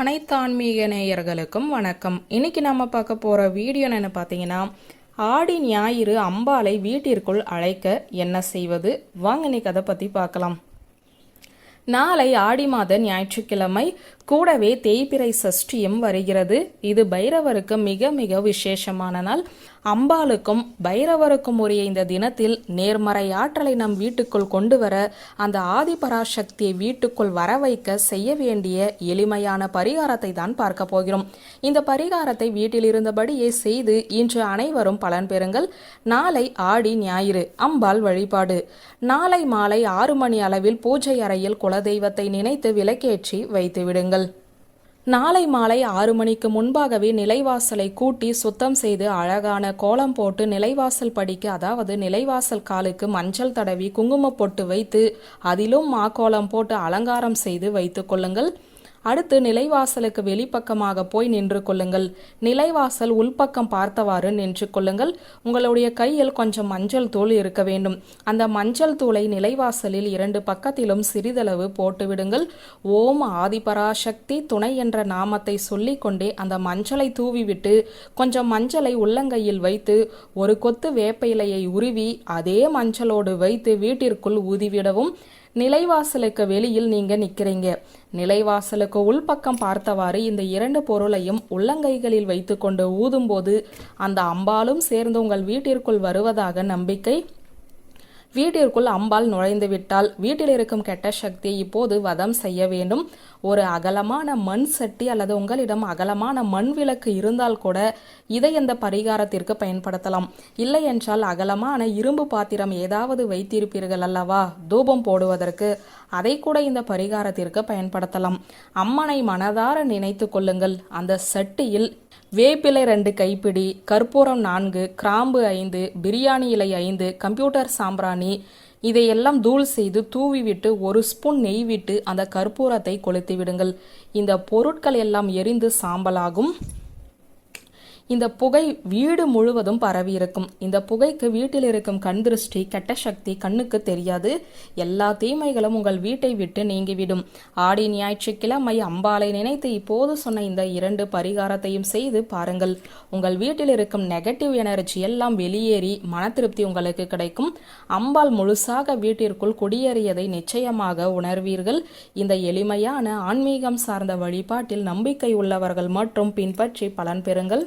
அனைத்து ஆன்மீக நேயர்களுக்கும் வணக்கம். இன்னைக்கு நம்ம பார்க்க போகிற வீடியோ என்னென்னு பார்த்தீங்கன்னா ஆடி ஞாயிறு அம்பாளை வீட்டிற்குள் அழைக்க என்ன செய்வது? வாங்க இன்னைக்கு அதை பற்றி பார்க்கலாம். நாளை ஆடி மாத ஞாயிற்றுக்கிழமை கூடவே தேய்பிறை சஷ்டியும் வருகிறது. இது பைரவருக்கு மிக மிக விசேஷமான நாள். அம்பாளுக்கும் பைரவருக்கும் உரிய இந்த தினத்தில் நேர்மறை ஆற்றலை நம் வீட்டுக்குள் கொண்டு வர அந்த ஆதிபராசக்தியை வீட்டுக்குள் வர வைக்க செய்ய வேண்டிய எளிமையான பரிகாரத்தை தான் பார்க்க போகிறோம். இந்த பரிகாரத்தை வீட்டில் இருந்தபடியே செய்து இன்று அனைவரும் பலன் பெறுங்கள். நாளை ஆடி ஞாயிறு அம்பாள் வழிபாடு. நாளை மாலை ஆறு மணி அளவில் பூஜை அறையில் குலதெய்வத்தை நினைத்து விளக்கேற்றி வைத்து விடுங்கள். நாளை மாலை ஆறு மணிக்கு முன்பாகவே நிலைவாசலை கூட்டி சுத்தம் செய்து அழகான கோலம் போட்டு நிலைவாசல் படிக்கு அதாவது நிலைவாசல் காலுக்கு மஞ்சள் தடவி குங்குமப் பொட்டு வைத்து அதிலும் மாக்கோலம் போட்டு அலங்காரம் செய்து வைத்துக் கொள்ளுங்கள். அடுத்து நிலைவாசலுக்கு வெளிப்பக்கமாக போய் நின்று கொள்ளுங்கள். நிலைவாசல் உள்பக்கம் பார்த்தவாறு நின்று கொள்ளுங்கள். உங்களுடைய கையில் கொஞ்சம் மஞ்சள் தூள் இருக்க வேண்டும். அந்த மஞ்சள் தூளை நிலைவாசலில் இரண்டு பக்கத்திலும் சிறிதளவு போட்டுவிடுங்கள் ஓம் ஆதிபராசக்தி துணை என்ற நாமத்தை சொல்லிக்கொண்டே அந்த மஞ்சளை தூவிவிட்டு கொஞ்சம் மஞ்சளை உள்ளங்கையில் வைத்து ஒரு கொத்து வேப்ப இலையை உருவி அதே மஞ்சளோடு வைத்து வீட்டிற்குள் ஊதிவிடவும். நிலைவாசலுக்கு வெளியில் நீங்க நிக்கிறீங்க. நிலைவாசலுக்கு உள்பக்கம் பார்த்தவாறு இந்த இரண்டு பொருளையும் உள்ளங்கைகளில் வைத்துக்கொண்டு ஊதும்போது அந்த அம்பாலும் சேர்ந்து உங்கள் வீட்டிற்குள் வருவதாக நம்பிக்கை வீட்டிற்குள் அம்பாள் நுழைந்து விட்டால் வீட்டில் இருக்கும் கெட்ட சக்தியை இப்போது வதம் செய்ய வேண்டும். ஒரு அகலமான மண் சட்டி அல்லது உங்களிடம் அகலமான மண் விளக்கு இருந்தால் கூட இதை இந்த பரிகாரத்திற்கு பயன்படுத்தலாம். இல்லை என்றால் அகலமான இரும்பு பாத்திரம் ஏதாவது வைத்திருப்பீர்கள் அல்லவா? தூபம் போடுவதற்கு. அதை கூட இந்த பரிகாரத்திற்கு பயன்படுத்தலாம். அம்மனை மனதார நினைத்து கொள்ளுங்கள். அந்த சட்டியில் வேப்பிலை ரெண்டு கைப்பிடி கற்பூரம் நான்கு கிராம்பு ஐந்து பிரியாணி இலை ஐந்து கம்ப்யூட்டர் சாம்பிராணி இதையெல்லாம் தூள் செய்து தூவி விட்டு ஒரு ஸ்பூன் நெய் விட்டு அந்த கற்பூரத்தை கொளுத்தி விடுங்கள். இந்த பொருட்கள் எல்லாம் எரிந்து சாம்பலாகும். இந்த புகை வீடு முழுவதும் பரவி இருக்கும். இந்த புகைக்கு வீட்டில் இருக்கும் கண் திருஷ்டி கெட்ட சக்தி கண்ணுக்கு தெரியாது. எல்லா தீமைகளும் உங்கள் வீட்டை விட்டு நீங்கிவிடும். ஆடி ஞாயிற்றுக்கிழமை அம்பாலை நினைத்து இப்போது சொன்ன இந்த இரண்டு பரிகாரத்தையும் செய்து பாருங்கள். உங்கள் வீட்டில் இருக்கும் நெகட்டிவ் எனர்ஜி எல்லாம் வெளியேறி மன திருப்தி உங்களுக்கு கிடைக்கும். அம்பாள் முழுசாக வீட்டிற்குள் குடியேறியதை நிச்சயமாக உணர்வீர்கள். இந்த எளிமையான ஆன்மீகம் சார்ந்த வழிபாட்டில் நம்பிக்கை உள்ளவர்கள் மற்றும் பின்பற்றி பலன் பெறுங்கள்.